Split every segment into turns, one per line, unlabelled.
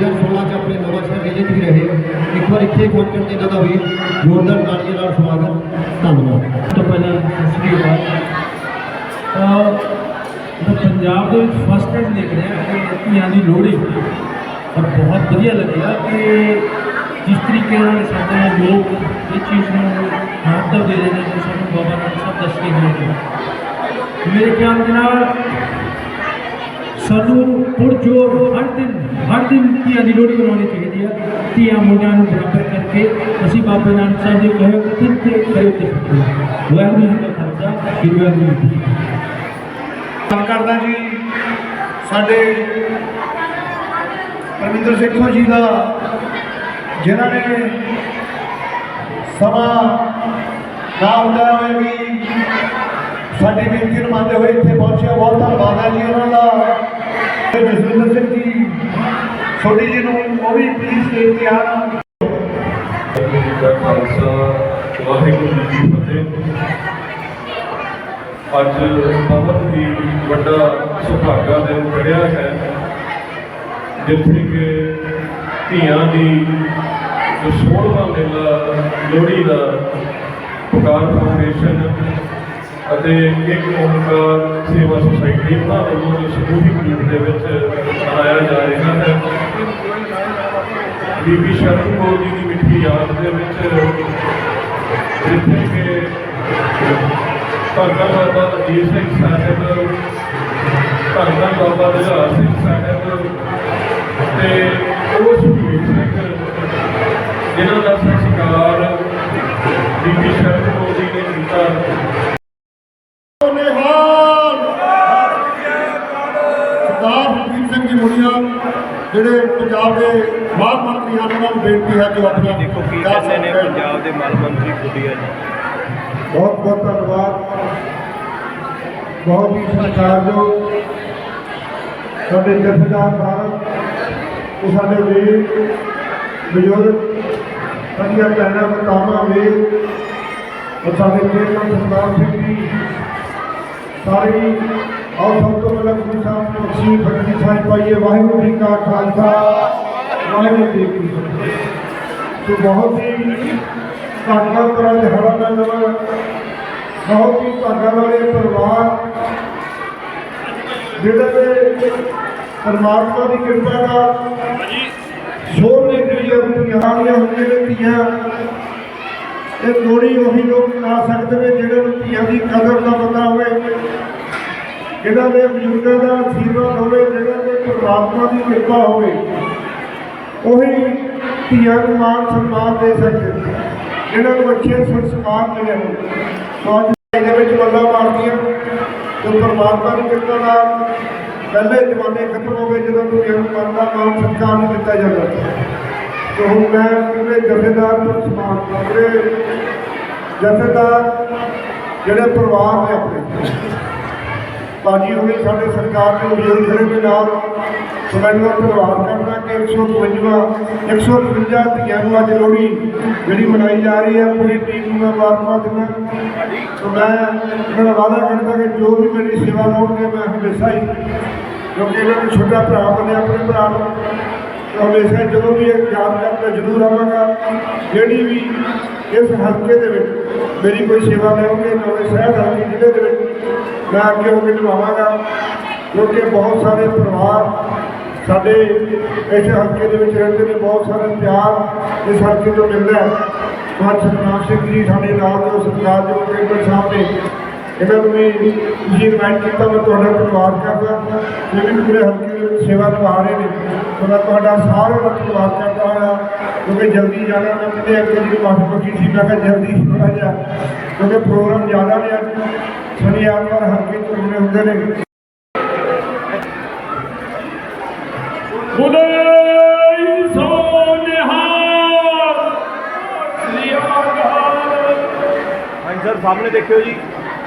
2016 ਚ ਆਪਣੇ ਨਵਾਂ ਸ਼ਹਿਰ ਵਿਜਿਟ ਵੀ ਰਹੇ, ਇੱਕ ਵਾਰ ਇੱਥੇ ਪਹੁੰਚਣ ਤੇ ਇਹਨਾਂ ਦਾ ਵੀ ਜ਼ੋਰਦਾਰ ਤਾੜੀਆਂ ਨਾਲ ਸਵਾਗਤ, ਧੰਨਵਾਦ।
ਤੋਂ ਪਹਿਲਾਂ ਸਤਿ ਸ਼੍ਰੀ ਅਕਾਲ। ਅਹ ਮੈਂ ਪੰਜਾਬ ਦੇ ਵਿੱਚ ਫਸਟ ਟਾਈਮ ਦੇਖ ਰਿਹਾ ਕਿ ਧੀਆਂ ਦੀ ਲੋਹੜੀ ਔਰ ਬਹੁਤ ਵਧੀਆ ਲੱਗਿਆ ਕਿ ਜਿਸ ਤਰੀਕੇ ਨਾਲ ਸਾਡੇ ਲੋਕ ਇਹ ਚੀਜ਼ ਨੂੰ ਮਹੱਤਵ ਦੇ ਰਹੇ ਨੇ ਜੋ ਸਾਨੂੰ ਬਾਬਾ ਨਾਨਕ ਸਾਹਿਬ ਦੱਸ ਕੇ ਗਏ ਨੇ। ਮੇਰੇ ਖਿਆਲ ਦੇ ਨਾਲ ਸਾਨੂੰ ਪੁਰਜੋਰ ਹਰ ਦਿਨ ਹਰ ਦਿਨ ਧੀਆਂ ਦੀ ਲੋਹੜੀ ਮਨਾਉਣੀ ਚਾਹੀਦੀ ਹੈ ਧੀਆਂ ਮੁੰਡਿਆਂ ਨੂੰ ਬਰਾਬਰ ਕਰਕੇ ਅਸੀਂ ਬਾਬਾ ਨਾਨਕ ਸਾਹਿਬ ਦੇ ਕਹੇ ਕਥਨ ਤੇ ਕਰੇ ਤੇ ਵਾਹਿਗੁਰੂ ਜੀ ਦਾ ਖਾਲਸਾ, ਸ੍ਰੀ ਵਾਹਿਗੁਰੂ ਜੀ ਕੀ
ਕਰਦਾ ਜੀ, ਸਾਡੇ ਪਰਮਿੰਦਰ ਸਿੰਘੋ ਜੀ ਦਾ, ਜਿਨ੍ਹਾਂ ਨੇ ਸਮਾਂ ਨਾ ਹੁੰਦਾ ਹੋਏ ਵੀ ਸਾਡੀ ਬੇਨਤੀ ਨੂੰ ਮੰਨਦੇ ਹੋਏ ਇੱਥੇ ਪਹੁੰਚਿਆ, ਬਹੁਤ ਧੰਨਵਾਦ ਹੈ ਜੀ ਉਹਨਾਂ ਦਾ। ਜਸਵਿੰਦਰ ਸਿੰਘ ਜੀ ਛੋਟੀ ਜੀ ਨੂੰ ਉਹ ਵੀ ਪਲੀਜ਼ ਸਟੇਜ ਤੇ ਆਉਣ
ਖਾਲਸਾ ਵਾਹਿਗੁਰੂ ਜੀ ਕੀ ਫਤਿਹ। ਅੱਜ ਬਹੁਤ ਹੀ ਵੱਡਾ ਸੁਭਾਗਾ ਦਿਨ ਚੜ੍ਹਿਆ ਹੈ। ਜਿੱਥੇ ਕਿ ਧੀਆਂ ਦੀ ਜੋ 16ਵਾਂ ਮੇਲਾ ਲੋਹੜੀ ਦਾ ਪੁਕਾਰ ਫਾਊਂਡੇਸ਼ਨ ਅਤੇ ਇੱਕ ਓਮਕਾਰ ਸੇਵਾ ਸੁਸਾਇਟੀ ਉਹਨਾਂ ਵੱਲੋਂ ਸਮੂਹਿਕ ਰੂਪ ਦੇ ਵਿੱਚ ਮਨਾਇਆ ਜਾ ਰਿਹਾ ਹੈ। ਬੀਬੀ ਸ਼ਰਨ ਕੌਰ ਜੀ ਦੀ ਮਿੱਠੀ ਯਾਦ ਦੇ ਵਿੱਚ ਜਿੱਥੇ ਕਿ ਧੰਨ ਬਾਬਾ ਅਜੀਤ ਸਿੰਘ ਸਾਹਿਬ ਧੰਨ ਬਾਬਾ ਜਹਾਜ਼ ਸਿੰਘ ਸਾਹਿਬ ਤੇ ਉਹ ਸ਼ਹੀਦ ਸਿੰਘ, ਜਿਨ੍ਹਾਂ ਦਾ ਸੰਸਕਾਰ ਬੀਬੀ
ਜਿਹੜੇ ਪੰਜਾਬ ਦੇ ਮਾਲ ਮੰਤਰੀ ਹਨ ਉਹਨਾਂ ਨੂੰ ਬੇਨਤੀ ਹੈ ਕਿ ਉਹ ਆਪਣਾ
ਦੇਖੋ ਕੀ ਕਹਿੰਦੇ ਨੇ। ਪੰਜਾਬ ਦੇ ਮਲ ਮੰਤਰੀ ਗੁੱਡੀਆ ਜੀ
ਬਹੁਤ ਬਹੁਤ ਧੰਨਵਾਦ ਬਹੁਤ ਹੀ ਸਤਿਕਾਰਯੋਗ ਸਾਡੇ ਜਥੇਦਾਰ ਸਾਹਿਬ ਤੇ ਸਾਡੇ ਵੀਰ ਬਜ਼ੁਰਗ ਸਾਡੀਆਂ ਭੈਣਾਂ ਮਾਤਾਵਾਂ ਵੀਰ ਸਾਡੇ ਚੇਅਰਮੈਨ ਸਰਦਾਰ ਸਿੰਘ ਜੀ ਸਾਰੇ ਔਰ ਸਭ ਤੋਂ ਪਹਿਲਾਂ ਗੁਰੂ ਸਾਹਿਬ ਨੂੰ ਬਖਸ਼ੀ ਫਤਿਹ ਸਾਹਿਬ ਪਾਈਏ ਵਾਹਿਗੁਰੂ ਜੀ ਕਾ ਖਾਲਸਾ ਵਾਹਿਗੁਰੂ ਜੀ ਕੀ ਫਤਿਹ ਤੇ ਬਹੁਤ ਹੀ ਧੰਨਵਾਦ ਕਰਾਂ ਦਿਹਾੜਾ ਦਾ ਨਵਾਂ ਬਹੁਤ ਹੀ ਭਾਗਾਂ ਵਾਲੇ ਪਰਿਵਾਰ ਜਿਹੜੇ ਤੇ ਪਰਮਾਤਮਾ ਦੀ ਕਿਰਪਾ ਦਾ ਸੋਹ ਨੇ ਜਿਹੜੀਆਂ ਰੁਪਈਆਂ ਹੁੰਦੀਆਂ ਨੇ ਧੀਆਂ ਇਹ ਲੋੜੀ ਉਹੀ ਲੋਕ ਮਨਾ ਸਕਦੇ ਨੇ ਜਿਹੜੇ ਨੂੰ ਧੀਆਂ ਦੀ ਕਦਰ ਦਾ ਪਤਾ ਹੋਵੇ ਜਿਹਨਾਂ ਦੇ ਬਜ਼ੁਰਗਾਂ ਦਾ ਆਸ਼ੀਰਵਾਦ ਹੋਵੇ ਜਿਹਨਾਂ ਦੇ ਪਰਮਾਤਮਾ ਦੀ ਕਿਰਪਾ ਹੋਵੇ, ਉਹੀ ਧੀਆਂ ਨੂੰ ਮਾਨ ਸਨਮਾਨ ਦੇ ਸਕਦੇ ਨੇ। ਨੂੰ ਅੱਛੇ ਸੰਸਕਾਰ ਮਿਲੇ ਹੋਣ ਅੱਜ ਇਹਦੇ ਵਿੱਚ ਮੱਲਾ ਮਾਰਦੀਆਂ ਤੇ ਪਰਮਾਤਮਾ ਦੀ ਕਿਰਪਾ ਨਾਲ ਪਹਿਲੇ ਜ਼ਮਾਨੇ ਖਤਮ ਹੋ ਗਏ, ਜਦੋਂ ਧੀਆਂ ਨੂੰ ਮਾਨ ਦਾ ਮਾਣ ਸਨਮਾਨ ਨਹੀਂ ਦਿੱਤਾ ਜਾਂਦਾ ਤੇ ਹੁਣ ਮੈਂ ਪੂਰੇ ਜਥੇਦਾਰ ਨੂੰ ਸਮਾਨ ਪੂਰੇ ਜਥੇਦਾਰ, ਜਿਹੜੇ ਪਰਿਵਾਰ ਨੇ ਆਪਣੇ ਬਾਜੀ ਹੋਈ ਸਾਡੇ ਸਰਕਾਰ ਦੇ ਬਜ਼ੁਰਗ ਦੇ ਨਾਲ ਸੋ ਮੈਨੂੰ ਧੰਨਵਾਦ ਕਰਦਾ ਕਿ 155 155 ਧੀਆਂ ਨੂੰ ਅੱਜ ਲੋਹੜੀ ਜਿਹੜੀ ਮਨਾਈ ਜਾ ਰਹੀ ਹੈ, ਪੂਰੀ ਟੀਮ ਨੂੰ ਮੈਂ ਮੁਬਾਰਕਾਂ ਦਿੰਦਾ ਸੋ ਮੈਂ ਇਹਨਾਂ ਦਾ ਵਾਅਦਾ ਕਰਦਾ ਕਿ ਜੋ ਵੀ ਮੇਰੀ ਸੇਵਾ ਲਾਉਣਗੇ ਮੈਂ ਹਮੇਸ਼ਾ ਹੀ ਕਿਉਂਕਿ ਇਹਨਾਂ ਨੂੰ ਛੋਟਾ ਭਰਾ ਬਣਿਆ ਆਪਣੇ ਭਰਾ ਨੂੰ। ਹਮੇਸ਼ਾ ਜਦੋਂ ਵੀ ਇਹ ਯਾਦ ਕਰਦਾ, ਜ਼ਰੂਰ ਆਵਾਂਗਾ। ਜਿਹੜੀ ਵੀ ਇਸ ਹਲਕੇ ਦੇ ਵਿੱਚ ਮੇਰੀ ਕੋਈ ਸੇਵਾ ਲੈਣਗੇ ਨਵੇਂ ਸ਼ਹਿਰ ਹਲਕੇ ਜ਼ਿਲ੍ਹੇ ਦੇ ਵਿੱਚ ਮੈਂ ਅੱਗੇ ਹੋ ਕੇ ਨਿਭਾਵਾਂਗਾ, ਕਿਉਂਕਿ ਬਹੁਤ ਸਾਰੇ ਪਰਿਵਾਰ ਸਾਡੇ ਇਸ ਹਲਕੇ ਦੇ ਵਿੱਚ ਰਹਿੰਦੇ ਨੇ, ਬਹੁਤ ਸਾਰਾ ਪਿਆਰ ਇਸ ਹਲਕੇ ਤੋਂ ਮਿਲਦਾ ਹੈ। ਬਾਦ ਸਤਨਾਮ ਸਿੰਘ ਜੀ ਸਾਡੇ ਨਾਲ ਦੇ ਸਰਕਾਰ ਦੇ ਕੇਂਦਰ ਸਾਹਿਬ ਨੇ ਇਹਨਾਂ ਨੂੰ ਵੀ ਤੁਸੀਂ ਇਨਵਾਈਟ ਕੀਤਾ ਮੈਂ ਤੁਹਾਡਾ ਧੰਨਵਾਦ ਕਰਦਾ। ਇਹ ਵੀ ਪੂਰੇ ਹਲਕੇ ਦੇ ਵਿੱਚ ਸੇਵਾ ਨਿਭਾ ਰਹੇ ਨੇ। ਮੈਂ ਤੁਹਾਡਾ ਸਾਰਿਆਂ ਦਾ ਧੰਨਵਾਦ ਕਰਦਾ ਹਾਂ। ਕਿਉਂਕਿ ਜਲਦੀ ਜਾਣਾ ਮੈਂ ਕਿਤੇ ਅੱਗੇ ਜੀ ਮਾਫੀ ਮੰਗੀ ਸੀ। ਮੈਂ ਕਿਹਾ ਜਲਦੀ ਥੋੜਾ ਜਿਹਾ। ਕਿਉਂਕਿ ਪ੍ਰੋਗਰਾਮ ਜ਼ਿਆਦਾ ਨੇ ਅੱਜ। ਸ਼ਨੀ ਐਤਵਾਰ ਹਲਕੇ ਜੁੜੇ ਹੁੰਦੇ ਨੇ।
ਬੁਲੇ ਸੋ ਨਿਹਾਲ ਸ੍ਰੀ ਅਕਾਲ।
ਹਾਂਜੀ ਸਰ ਸਾਹਮਣੇ ਦੇਖਿਓ ਜੀ।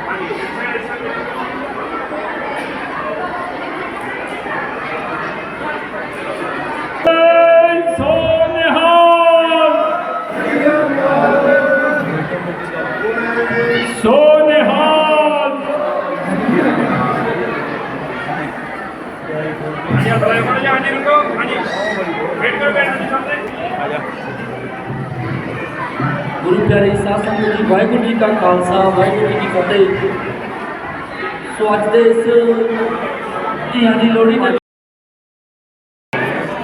ਬੁਲੇ ਸੋ ਨਿਹਾਲ ਸੋ ਨਿਹਾਲ
ਹਾਂਜੀ ਡਰਾਈਵਰ ਜੀ ਹਾਂਜੀ ਰੁਕੋ ਹਾਂਜੀ
ਪਿਆਰੇ ਸਾਧ ਸੰਗਤ ਜੀ ਵਾਹਿਗੁਰੂ ਜੀ ਕਾ ਖਾਲਸਾ ਵਾਹਿਗੁਰੂ ਜੀ ਕੀ ਫਤਿਹ। ਸੋ ਅੱਜ ਦੇ ਇਸ ਧੀਆਂ ਦੀ ਲੋਹੜੀ ਦੇ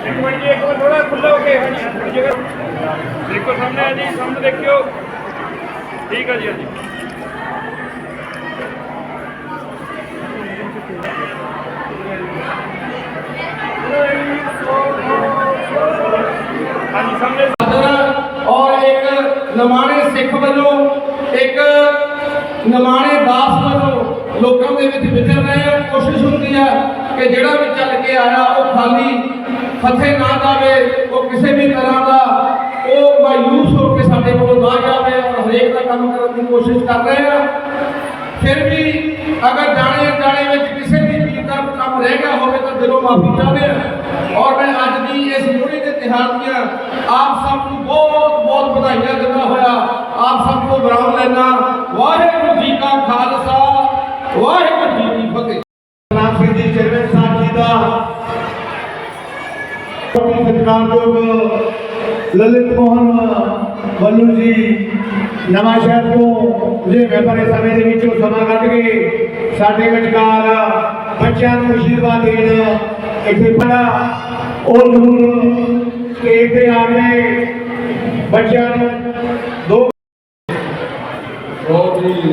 ਇੱਕ ਮਿੰਟ ਜੀ ਇੱਕ ਮਿੰਟ ਥੋੜਾ ਖੁੱਲਾ ਹੋ ਕੇ ਦੇਖੋ ਸਾਹਮਣੇ ਆ ਜੀ ਸਾਹਮਣੇ ਦੇਖਿਓ। ਠੀਕ ਆ ਜੀ ਹਾਂਜੀ ਹਾਂਜੀ ਸਾਹਮਣੇ
ਬਹਾਦਰ ਔਰ ਇੱਕ ਨਮਾਣੇ ਸਿੱਖ ਵੱਲੋਂ ਇੱਕ ਨਮਾਣੇ ਦਾਸ ਵੱਲੋਂ ਲੋਕਾਂ ਦੇ ਵਿੱਚ ਵਿਚਰ ਰਹੇ ਆ। ਕੋਸ਼ਿਸ਼ ਹੁੰਦੀ ਆ ਕਿ ਜਿਹੜਾ ਵੀ ਚੱਲ ਕੇ ਆਇਆ, ਉਹ ਖਾਲੀ ਫਤਿਹ ਨਾ ਜਾਵੇ, ਉਹ ਕਿਸੇ ਵੀ ਤਰ੍ਹਾਂ ਦਾ ਉਹ ਮਾਯੂਸ ਹੋ ਕੇ ਸਾਡੇ ਕੋਲੋਂ ਨਾ ਜਾਵੇ ਔਰ ਹਰੇਕ ਦਾ ਕੰਮ ਕਰਨ ਦੀ ਕੋਸ਼ਿਸ਼ ਕਰ ਰਹੇ ਆ। ਫਿਰ ਵੀ ਅਗਰ ਜਾਣੇ ਜਾਣੇ ਵਿੱਚ ਕਿਸੇ ਵੀ ਚੀਜ਼ ਦਾ ਕੰਮ ਰਹਿ ਗਿਆ ਹੋਵੇ ਤਾਂ ਦਿਲੋਂ ਮਾਫੀ ਚਾਹੁੰਦੇ ਹਾਂ ਔਰ ਮੈਂ ਅੱਜ ਦੀ ਇਸ ਲੋਹੜੀ ਦੇ ਤਿਉਹਾਰ ਦੀਆਂ ਆਪ ਸਭ ਨੂੰ ਬਹੁਤ ਬਹੁਤ ਵਧਾਈਆਂ ਦਿੰਦਾ ਹੋਇਆ, ਆਪ ਸਭ ਤੋਂ ਵਿਰਾਮ ਲੈਣਾ ਵਾਹਿਗੁਰੂ ਕਾ ਖਾਲਸਾ ਵਾਹਿਗੁਰੂ ਜੀ ਕੀ ਫਤਿਹ।
ਰਾਮ ਸਿੰਘ ਜੀ ਚੇਅਰਮੈਨ ਸਾਹਿਬ ਜੀ ਦਾ ਹੀ ਸਤਿਕਾਰਯੋਗ ਲਲਿਤ ਮੋਹਨ ਵੱਲੂ ਜੀ ਨਵਾਂ ਸ਼ਹਿਰ ਤੋਂ ਜੇ ਵਪਾਰੀ ਸਮੇਂ ਦੇ ਵਿੱਚੋਂ ਸਮਾਂ ਕੱਢ ਕੇ ਸਾਡੇ ਵਿਚਕਾਰ ਬੱਚਿਆਂ ਨੂੰ ਅਸ਼ੀਰਵਾਦ ਦੇਣ ਇੱਥੇ ਪੜਾ ਉਹ ਜ਼ਰੂਰ ਸਟੇਜ ਤੇ ਆ ਗਏ ਬੱਚਿਆਂ ਨੂੰ ਦੋ
ਬਹੁਤ ਹੀ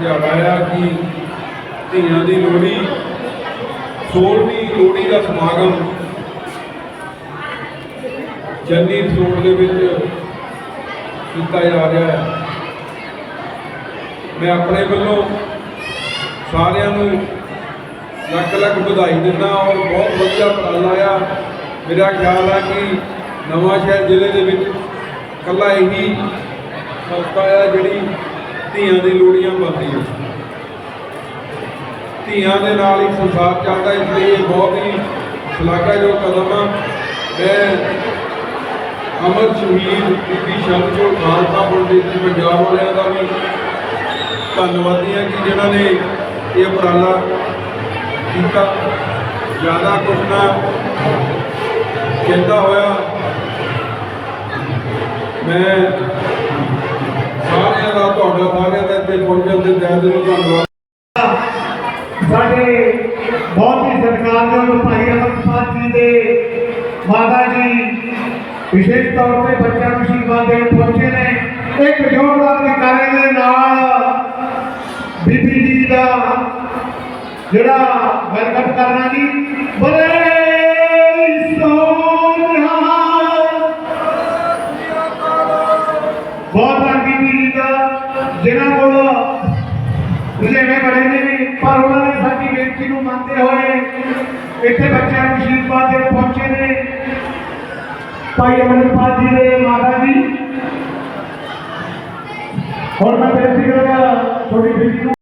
ਦਿਹਾੜਾ ਆ ਕਿ ਧੀਆਂ ਦੀ ਲੋਹੜੀ 16ਵੀਂ ਲੋਹੜੀ ਦਾ ਸਮਾਗਮ, ਚੰਨੀ ਰਸੋੜ ਦੇ ਵਿੱਚ ਕੀਤਾ ਜਾ ਰਿਹਾ ਹੈ। ਮੈਂ ਆਪਣੇ ਵੱਲੋਂ ਸਾਰਿਆਂ ਨੂੰ ਲੱਖ ਲੱਖ ਵਧਾਈ ਦਿੰਦਾ ਔਰ ਬਹੁਤ ਵਧੀਆ ਉਪਰਾਲਾ ਆ ਮੇਰਾ ਖਿਆਲ ਆ ਕਿ ਨਵਾਂ ਸ਼ਹਿਰ ਜ਼ਿਲ੍ਹੇ ਦੇ ਵਿੱਚ ਕੱਲਾ ਇਹੀ ਸੰਸਥਾ ਆ ਜਿਹੜੀ ਧੀਆਂ ਦੀ ਲੋੜੀਆਂ ਬਣਦੀਆਂ। ਧੀਆਂ ਦੇ ਨਾਲ ਹੀ ਸੰਸਾਰ ਚੱਲਦਾ ਇਸ ਲਈ ਇਹ ਬਹੁਤ ਹੀ ਸ਼ਲਾਘਾਯੋਗ ਕਦਮ ਆ। ਮੈਂ ਅਮਰ ਸ਼ਹੀਦ ਬੀਬੀ ਸ਼ਬਦਜੋਤ ਖਾਲਸਾ ਫਾਊਂਡੇਸ਼ਨ ਪੰਜਾਬ ਵਾਲਿਆਂ ਦਾ ਵੀ ਧੰਨਵਾਦੀ ਹਾਂ ਕਿ ਜਿਨ੍ਹਾਂ ਨੇ ਇਹ ਉਪਰਾਲਾ ਕੀਤਾ। ਜ਼ਿਆਦਾ ਕੁਛ ਨਾ ਕਹਿੰਦਾ ਹੋਇਆ। ਮੈਂ ਤੁਹਾਡਾ ਸਾਰਿਆਂ ਦਾ ਇੱਥੇ ਪਹੁੰਚਣ ਦੇ ਤਹਿ ਦਿਲੋਂ ਧੰਨਵਾਦ।
ਸਾਡੇ ਬਹੁਤ ਹੀ ਸਤਿਕਾਰਯੋਗ ਭਾਈ ਅਮਰਪਾਲ ਜੀ ਦੇ ਮਾਤਾ ਜੀ, ਵਿਸ਼ੇਸ਼ ਤੌਰ ਤੇ ਬੱਚਿਆਂ ਨੂੰ ਅਸ਼ੀਰਵਾਦ ਦੇਣ ਪਹੁੰਚੇ ਨੇ। ਇੱਕ ਜ਼ੋਰਦਾਰ ਨਿਕਾਰੇ ਦੇ ਨਾਲ ਬੀਬੀ ਜੀ ਦਾ ਜਿਹੜਾ ਵੈਲਕਮ ਕਰਨਾ ਜੀ ਬੜੇ ਮੰਨਦੇ ਹੋਏ ਇੱਥੇ ਬੱਚਿਆਂ ਨੂੰ ਅਸ਼ੀਰਵਾਦ ਦੇਣ ਪਹੁੰਚੇ ਨੇ। ਭਾਈ ਅਮਰਪਾਲ ਜੀ ਦੇ ਮਾਤਾ ਜੀ। ਹੁਣ ਮੈਂ ਬੇਨਤੀ ਕਰਾਂਗਾ ਬੇਟੀ ਨੂੰ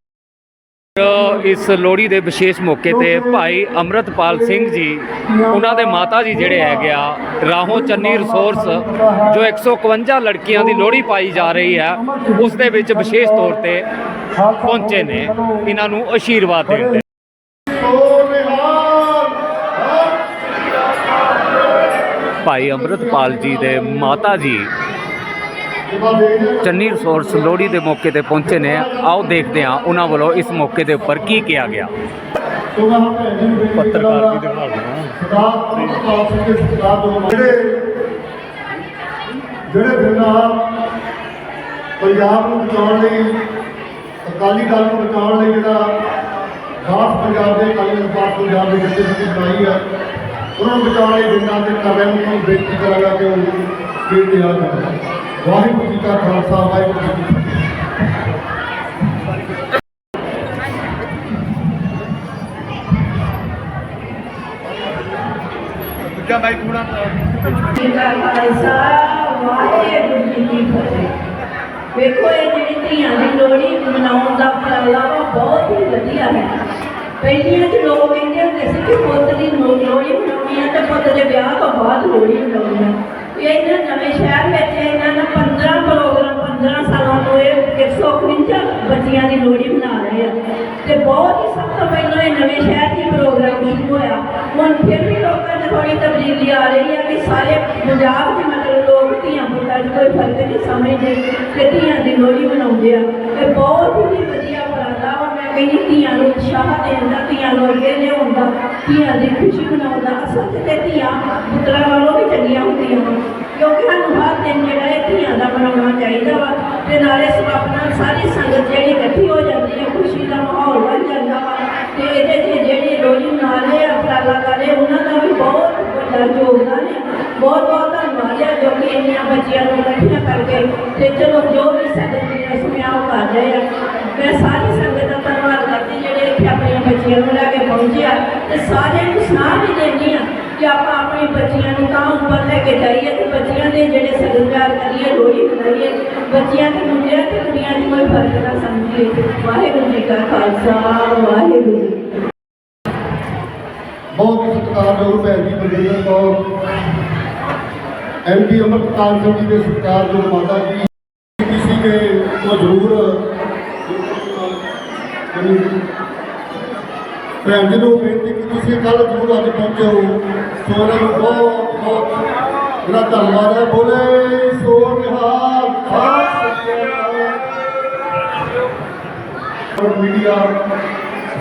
ਇਸ ਲੋਹੜੀ ਦੇ ਵਿਸ਼ੇਸ਼ ਮੌਕੇ ਤੇ ਭਾਈ ਅੰਮ੍ਰਿਤਪਾਲ ਸਿੰਘ ਜੀ ਉਹਨਾਂ ਦੇ ਮਾਤਾ ਜੀ ਜਿਹੜੇ ਹੈਗੇ ਆ ਰਾਹੋਂ ਚੰਨੀ ਰਿਸੋਰਸ ਜੋ 151 ਲੜਕੀਆਂ ਦੀ ਲੋਹੜੀ ਪਾਈ ਜਾ ਰਹੀ ਹੈ ਉਸ ਦੇ ਵਿੱਚ ਵਿਸ਼ੇਸ਼ ਤੌਰ ਤੇ ਪਹੁੰਚੇ ਨੇ। ਇਹਨਾਂ ਨੂੰ ਅਸ਼ੀਰਵਾਦ ਦੇਣ ਭਾਈ ਅੰਮ੍ਰਿਤਪਾਲ ਜੀ ਦੇ ਮਾਤਾ ਜੀ ਚੰਨੀ ਰਿਸੋਰਸ ਲੋਹੜੀ ਦੇ ਮੌਕੇ ਤੇ ਪਹੁੰਚੇ ਨੇ। ਆਓ ਦੇਖਦੇ ਹਾਂ ਉਹਨਾਂ ਵੱਲੋਂ ਇਸ ਮੌਕੇ ਦੇ ਉੱਪਰ ਕੀ ਕਿਹਾ ਗਿਆ।
ਪੱਤਰਕਾਰ ਵੀ ਦਿਖਾ ਦੇਣਾ ਸਰਦਾਰ ਅਮਰਪਾਲ ਸਿੰਘ ਦੇ ਸਰਦਾਰ ਦੋ ਜਿਹੜੇ ਜਿਹੜੇ ਬਿਰਲਾ ਪੰਜਾਬ ਨੂੰ ਬਚਾਉਣ ਲਈ ਅਕਾਲੀ ਦਲ ਨੂੰ ਬਚਾਉਣ ਲਈ ਜਿਹੜਾ ਖਾਸ ਪੰਜਾਬ ਦੇ ਅਕਾਲੀ ਦਲ ਪਾਸ ਪੰਜਾਬ ਦੇ ਜਿੱਤੇ ਦੀ ਬਣਾਈ ਆ ਉਹਨਾਂ ਨੂੰ ਬਚਾਉਣ ਲਈ ਬਿਰਲਾ ਦੇ ਕਾਰਿਆਂ ਨੂੰ ਬੇਨਤੀ ਕਰਾਂਗਾ ਕਿ ਉਹ ਕੀ ਤਿਆਰ ਕਰਨ। ਵਾਹਿਗੁਰੂ ਜੀ ਕਾ ਖਾਲਸਾ ਵਾਹਿਗੁਰੂ ਜੀ ਕੀ ਫਤਿਹ।
ਜੀ ਕਾ ਖਾਲਸਾ ਵਾਹਿਗੁਰੂ ਜੀ ਕੀ ਫਤਿਹ। ਵੇਖੋ ਇਹ ਜਿਹੜੀ ਧੀਆਂ ਦੀ ਲੋਹੜੀ ਮਨਾਉਣ ਦਾ ਵਾ ਬਹੁਤ ਹੀ ਵਧੀਆ ਹੈ। ਪਹਿਲੀਆਂ ਚ ਲੋਕ ਕਹਿੰਦੇ ਹੁੰਦੇ ਸੀ ਕਿ ਪੁੱਤ ਦੀ ਨੋ- ਲੋਹੜੀ ਮਨਾਉਣੀ ਹੈ ਤੇ ਪੁੱਤ ਦੇ ਵਿਆਹ ਤੋਂ ਬਾਅਦ ਲੋਹੜੀ ਮਨਾਉਣੀ ਹੈ ਇਹ ਇਹਨਾਂ ਨਵੇਂ ਸ਼ਹਿਰ ਵਿੱਚ ਇਹਨਾਂ ਨੇ 15 ਪ੍ਰੋਗਰਾਮ 15 ਸਾਲਾਂ ਤੋਂ ਇਹ 151 ਬੱਚੀਆਂ ਦੀ ਲੋਹੜੀ ਮਨਾ ਰਹੇ ਆ ਤੇ ਬਹੁਤ ਹੀ ਸਭ ਤੋਂ ਪਹਿਲਾਂ ਇਹ ਨਵੇਂ ਸ਼ਹਿਰ 'ਚ ਹੀ ਪ੍ਰੋਗਰਾਮ ਸ਼ੁਰੂ ਹੋਇਆ ਹੁਣ ਫਿਰ ਵੀ ਲੋਕਾਂ 'ਚ ਥੋੜੀ ਤਬਦੀਲੀ ਹੁੰਦੀ ਆ ਰਹੀ ਹੈ ਕਿ ਸਾਰੇ ਪੰਜਾਬ ਦੇ ਮਤਲਬ ਲੋਕ ਧੀਆਂ ਪੁੱਤਾਂ 'ਚ ਕੋਈ ਫ਼ਰਕ ਨਹੀਂ ਸਮਝਦੇ ਤੇ ਧੀਆਂ ਦੀ ਲੋਹੜੀ ਮਨਾਉਂਦੇ ਆ ਇਹ ਬਹੁਤ ਹੀ ਕਹਿੰਦੀ ਧੀਆਂ ਨੂੰ ਉਤਸ਼ਾਹ ਦੇਣ ਦਾ, ਧੀਆਂ ਨੂੰ ਅੱਗੇ ਲਿਆਉਣ ਧੀਆਂ ਦੀ ਖੁਸ਼ੀ ਮਨਾਉਣ ਅਸਲ ਤੇ ਧੀਆਂ ਪੁੱਤਰਾਂ ਨਾਲੋਂ ਵੀ ਚੰਗੀਆਂ ਹੁੰਦੀਆਂ ਵਾ ਕਿਉਂਕਿ ਸਾਨੂੰ ਹਰ ਦਿਨ ਜਿਹੜਾ ਇਹ ਧੀਆਂ ਦਾ ਮਨਾਉਣਾ ਚਾਹੀਦਾ ਵਾ। ਤੇ ਨਾਲੇ ਸਭ ਸਾਰੀ ਸੰਗਤ ਜਿਹੜੀ ਇਕੱਠੀ ਹੋ ਜਾਂਦੀ ਹੈ, ਖੁਸ਼ੀ ਦਾ ਮਾਹੌਲ ਬਣ ਜਾਂਦਾ ਵਾ। ਤੇ ਇਹਦੇ 'ਚ ਜਿਹੜੇ ਰੋਜ਼ ਨਾਲੇ ਰਹੇ ਆ ਉਪਰਾਲਾ ਕਰ ਉਹਨਾਂ ਦਾ ਵੀ ਬਹੁਤ ਵੱਡਾ ਯੋਗਦਾਨ ਹੈ। ਬਹੁਤ ਬਹੁਤ ਧੰਨਵਾਦ ਹੈ, ਜੋ ਕਿ ਇੰਨੀਆਂ ਬੱਚੀਆਂ ਨੂੰ ਇਕੱਠੀਆਂ ਕਰਕੇ ਤੇ ਚਲੋ ਜੋ ਵੀ ਸਾਡੇ ਦੀ ਰਸਮ ਉਹ ਕਰ ਰਹੇ ਆ, ਮੈਂ ਸਾਰੇ ਨੂੰ ਲੈ ਕੇ ਪਹੁੰਚੇ ਆ ਤੇ ਸਾਰਿਆਂ ਨੂੰ ਸੁਣਾ ਵੀ ਦਿੰਦੀ ਆ ਕਿ ਆਪਾਂ ਆਪਣੀ ਬੱਚੀਆਂ ਨੂੰ ਤਾਂ ਉੱਪਰ ਲੈ ਕੇ ਜਾਈਏ ਤੇ ਬੱਚੀਆਂ ਦੇ ਜਿਹੜੇ ਸਗਨਕਾਰ ਕਰੀਏ ਲੋਹੜੀ ਮਨਾਈਏ ਬੱਚੀਆਂ ਤੇ ਮੁੰਡਿਆਂ ਤੇ ਕੁੜੀਆਂ 'ਚ ਕੋਈ ਫ਼ਰਕ ਨਾ ਸਮਝੀਏ ਵਾਹਿਗੁਰੂ ਜੀ ਕਾ ਖਾਲਸਾ, ਵਾਹਿਗੁਰੂ ਜੀ ਕੀ ਫਤਿਹ।
ਬਹੁਤ ਹੀ ਸਤਿਕਾਰਯੋਗ ਭੈਣ ਜੀ ਬਲਜਿੰਦਰ ਕੌਰ ਐਮਪੀ ਅਮਰਪਾਲ ਸਿੰਘ ਜੀ ਦੇ ਸਤਿਕਾਰਯੋਗ ਮਾਤਾ ਜੀ ਕਿਸੇ ਦੇ ਉਹ ਜ਼ਰੂਰ ਭੈਣ ਜੀ ਨੂੰ ਬੇਨਤੀ ਕੀਤੀ ਸੀ ਕੱਲ ਜ਼ਰੂਰ ਅੱਜ ਪਹੁੰਚੇ। ਹੋ ਸੋ ਇਹਨਾਂ ਨੂੰ ਬਹੁਤ ਬਹੁਤ ਜਿਹੜਾ ਧੰਨਵਾਦ ਹੈ। ਬੋਲੇ ਸੋ ਨਿਹਾਲ ਖਾਸ ਔਰ ਮੀਡੀਆ,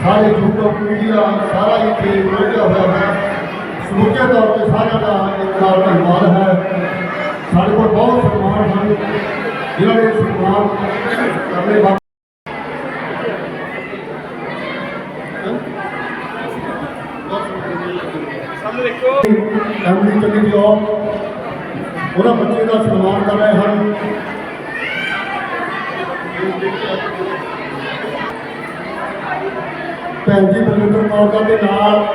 ਸਾਰੇ YouTube ਮੀਡੀਆ, ਸਾਰਾ ਇੱਥੇ ਪਹੁੰਚਿਆ ਹੋਇਆ ਹੈ। ਸਮੁੱਚੇ ਤੌਰ ਤੇ ਸਾਰਿਆਂ ਦਾ ਇੱਕ ਨਾਲ ਧੰਨਵਾਦ ਹੈ। ਸਾਡੇ ਕੋਲ ਬਹੁਤ ਸਨਮਾਨ ਹਨ। ਜਿਨ੍ਹਾਂ ਨੇ ਸਨਮਾਨ ਕਰਨੇ ਬਾਅਦ
ਸਾਹਮਣੇ ਦੇਖੋ
ਐਮਡੀ ਚੰਨੀ ਜੋਬ ਉਹਨਾਂ ਬੱਚੇ ਦਾ ਸਨਮਾਨ ਕਰ ਰਹੇ ਹਨ। ਭੈਣ ਜੀ ਬਲਵਿੰਦਰ ਕੌਰ ਦਾ ਦੇ ਨਾਲ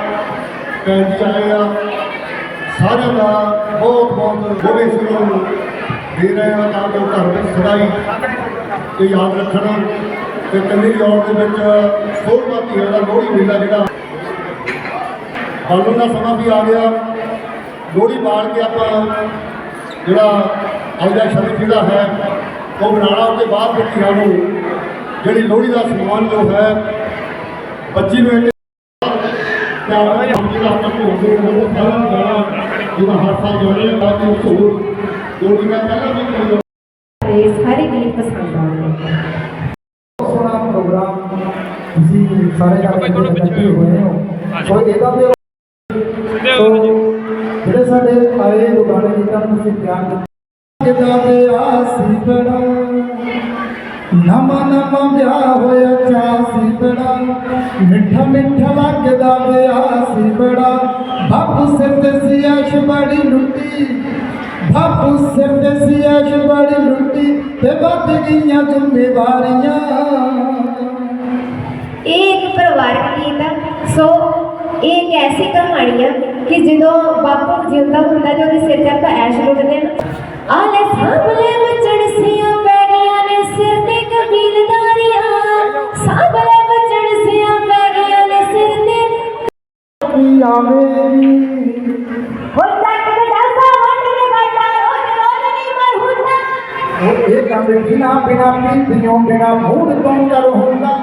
ਭੈਣ ਜੀ ਆਏ ਆ। ਸਾਰਿਆਂ ਦਾ ਬਹੁਤ ਬਹੁਤ ਗੋਬੇ ਸਿੰਘ ਨੂੰ ਦੇ ਰਹੇ ਆ ਤਾਂ ਜੋ ਘਰ ਵਿੱਚ ਸਦਾਈ ਤੇ ਯਾਦ ਰੱਖਣ। ਤੇ ਕੰਨੀ ਜੋੜ ਦੇ ਵਿੱਚ ਸੋਹਣਾ ਧੀਆਂ ਦਾ ਲੋਹੜੀ ਮੇਲਾ ਜਿਹੜਾ। ਬਾਲਣ ਦਾ ਸਮਾਂ ਵੀ ਆ ਗਿਆ। ਲੋਹੜੀ ਬਾਲ ਕੇ ਆਪਾਂ ਜਿਹੜਾ ਅੱਜ ਦਾ ਸ਼ਬਦ ਜਿਹੜਾ ਹੈ ਉਹ ਬਣਾਉਣਾ ਉਹਦੇ ਬਾਅਦ ਵਿੱਚ ਧੀਆਂ ਨੂੰ ਜਿਹੜੀ ਲੋਹੜੀ ਦਾ ਸਨਮਾਨ ਜੋ ਹੈ ਬੱਚੀ ਨੂੰ ਜਿਹਾ ਜਿਹੜਾ ਆਪਾਂ ਭੋਗਦੇ ਹਾਂ ਉਹ ਸਾਰਾ ਗਾਣਾ ਜਿਹੜਾ ਹਰ ਸਾਲ ਜੋੜੇ ਬਾਅਦ ਵਿੱਚ ਹੋਰ ਲੋਹੜੀ ਦਾ ਪਹਿਲਾਂ ਵੀ ਕਰੀ
ਇਹ ਸਾਰੇ ਗੀਤ ਪਸੰਦ ਆਉਂਦੇ
ਸੋਹਣਾ ਪ੍ਰੋਗਰਾਮ ਤੁਸੀਂ ਸਾਰੇ ਜਾਣੇ ਹੋਏ ਹੋ। ਸੋ ਇਹਦਾ ਤੇ
ਸਿੱਧੇ
ਸੋ
ਹੋ ਜਾਓ ਜੀ।
ਜਿਹੜੇ ਸਾਡੇ ਆਏ ਲੁਧਿਆਣੇ ਜਿੱਦਾਂ ਤੁਸੀਂ ਪਿਆਰ ਦਿੱਤਾ। ਦੇ ਆਸੀ ਬੜਾ ਨਵਾਂ ਨਵਾਂ ਵਿਆਹ ਹੋਇਆ ਚਾਸੀ ਬੜਾ ਮਿੱਠਾ ਮਿੱਠਾ ਲੱਗਦਾ ਵਿਆਹ ਬੜਾ ਬਾਪੂ ਸਿਰ ਤੇ ਸੀ ਬੜੀ ਲੁੱਟੀ, ਬਾਪੂ ਸਿਰ ਤੇ ਸੀ ਬੜੀ ਲੁੱਟੀ ਤੇ ਵੱਧ ਗਈਆਂ ਜ਼ਿੰਮੇਵਾਰੀਆਂ।
ਇਹ ਇੱਕ ਪਰਿਵਾਰਕ ਗੀਤ ਆ। ਸੋ, ਇਹ ਇੱਕ ਐਸੀ ਕਹਾਣੀ ਕਿ ਜਦੋਂ ਬਾਪੂ ਜਿਉਂਦਾ ਹੁੰਦਾ ਤੇ ਉਹਦੇ ਸਿਰ ਤੇ ਆਪਾਂ ਐਸ਼ ਲੁੱਟਦੇ ਨਾ ਆਲੇ ਸਾਹਮਣੇ ਬਚਣ ਸਿਆਂ ਪੈ ਗਈਆਂ ਨੇ ਸਿਰ ਤੇ ਕਬੀਲਦਾਰੀਆਂ ਸਾਹਮਣੇ ਬਚਣ ਸਿਆਂ ਪੈ ਗਈਆਂ ਨੇ ਸਿਰ ਤੇ।
ਪੀਆ ਮੇਰੀ
ਹੁਣ ਤੱਕ ਗਡਾਸਾ ਵੰਡ ਕੇ ਬਾਟਾ ਰੋਜ਼ ਰੋਜ਼ ਨਹੀਂ ਮਰ ਹੁੰਦਾ।
ਉਹ ਇਹ ਕੰਮ ਬਿਨਾ ਬਿਨਾ ਪੀਤਿਓ ਬਿਨਾ ਮੂਡ ਤੋਂ ਕਰ ਹੁੰਦਾ।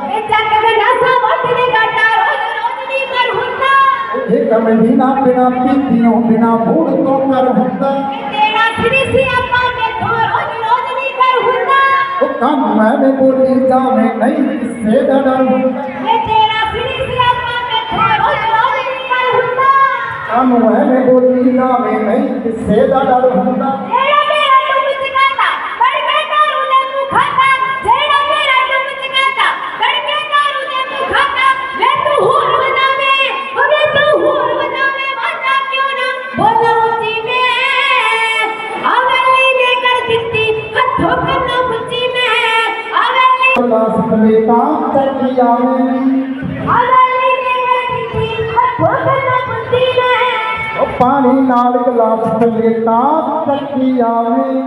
ਇਹ
ਕੰਮ ਬਿਨਾ ਬਿਨਾ ਪੀਤਿਓ ਬਿਨਾ ਮੂਡ ਤੋਂ ਕਰ ਹੁੰਦਾ।
ਤੇਰਾ ਸਿਰੀ ਸੀ ਆਪਾਂ ਮੈਥੋਂ ਰੋਜ਼ ਰੋਜ਼ ਨਹੀਂ ਕਰ ਹੁੰਦਾ।
ਉਹ ਕੰਮ ਮੈਂ ਬੋਲੀ ਜਾਵੇਂ ਨਹੀਂ ਕਿਸੇ ਦਾ ਡਰ। ਹੁੰਦਾ
ਤੇਰਾ ਸਿਰੀ ਸੀ ਆਪਾਂ ਮੈਥੋਂ ਰੋਜ਼ ਰੋਜ਼ ਨਹੀਂ ਕਰ ਹੁੰਦਾ।
ਕੰਮ ਮੈਂ ਬੋਲੀ ਜਾਵੇਂ ਨਹੀਂ ਕਿਸੇ ਦਾ ਡਰ ਹੁੰਦਾ। ਚੱਕੀ ਆਵੇਂ
ਆਵੇਲੀ ਨੇ ਕਰ ਦਿੱਤੀ ਹੱਥੋਂ ਕੰਨੋਂ ਮੁੱਚੀ ਮੈਂ
ਉਹ ਪਾਣੀ ਨਾਲ ਗਲਾਸ ਤਲੇ ਤਾਂ ਚੱਕੀ ਆਵੇਂ